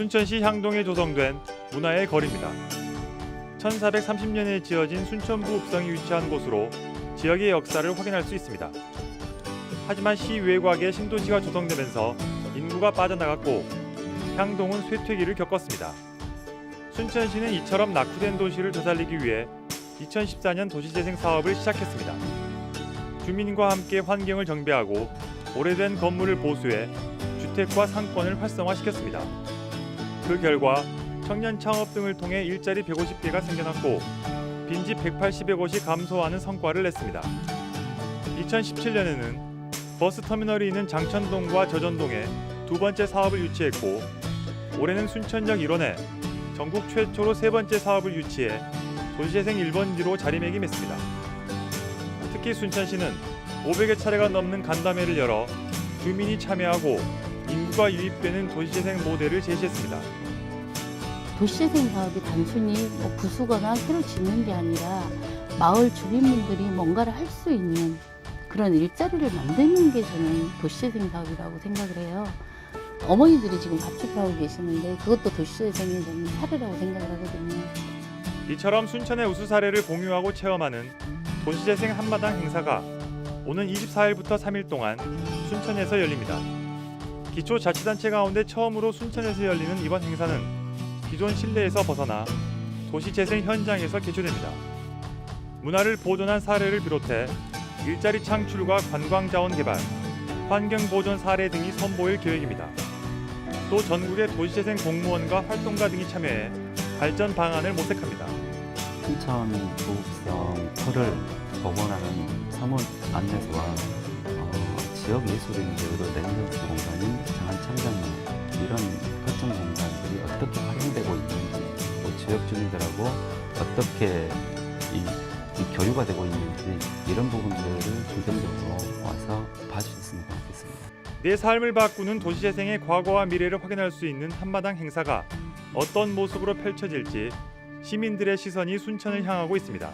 순천시 향동에 조성된 문화의 거리입니다. 1430년에 지어진 순천부 읍성이 위치한 곳으로 지역의 역사를 확인할 수 있습니다. 하지만 시 외곽에 신도시가 조성되면서 인구가 빠져나갔고 향동은 쇠퇴기를 겪었습니다. 순천시는 이처럼 낙후된 도시를 되살리기 위해 2014년 도시재생 사업을 시작했습니다. 주민과 함께 환경을 정비하고 오래된 건물을 보수해 주택과 상권을 활성화시켰습니다. 그 결과 청년 창업 등을 통해 일자리 150개가 생겨났고 빈집 180여 곳이 감소하는 성과를 냈습니다. 2017년에는 버스 터미널이 있는 장천동과 저전동에 두 번째 사업을 유치했고 올해는 순천역 일원에 전국 최초로 세 번째 사업을 유치해 도시재생 1번지로 자리매김했습니다. 특히 순천시는 500여 차례가 넘는 간담회를 열어 주민이 참여하고 인구가 유입되는 도시재생 모델을 제시했습니다. 도시재생 사업이 단순히 뭐 부수거나 새로 짓는 게 아니라 마을 주민분들이 뭔가를 할 수 있는 그런 일자리를 만드는 게 저는 도시재생 사업이라고 생각을 해요. 어머니들이 지금 밥집 하고 계시는데 그것도 도시재생의 저는 사례라고 생각을 하거든요. 이처럼 순천의 우수 사례를 공유하고 체험하는 도시재생 한마당 행사가 오는 24일부터 3일 동안 순천에서 열립니다. 기초자치단체 가운데 처음으로 순천에서 열리는 이번 행사는 기존 실내에서 벗어나 도시재생 현장에서 개최됩니다. 문화를 보존한 사례를 비롯해 일자리 창출과 관광자원 개발, 환경 보존 사례 등이 선보일 계획입니다. 또 전국의 도시재생 공무원과 활동가 등이 참여해 발전 방안을 모색합니다. 순천 부읍성 터를 복원하는 사물 안내소와 어, 지역 예술인들의 랜드스 공간인 장안 창작문 이런 거점 공간들이 어떻게 활용되고 있는지 또 지역 주민들하고 어떻게 이, 이 교류가 되고 있는지 이런 부분들을 중점적으로 와서 봐주셨으면 좋겠습니다. 내 삶을 바꾸는 도시재생의 과거와 미래를 확인할 수 있는 한마당 행사가 어떤 모습으로 펼쳐질지 시민들의 시선이 순천을 향하고 있습니다.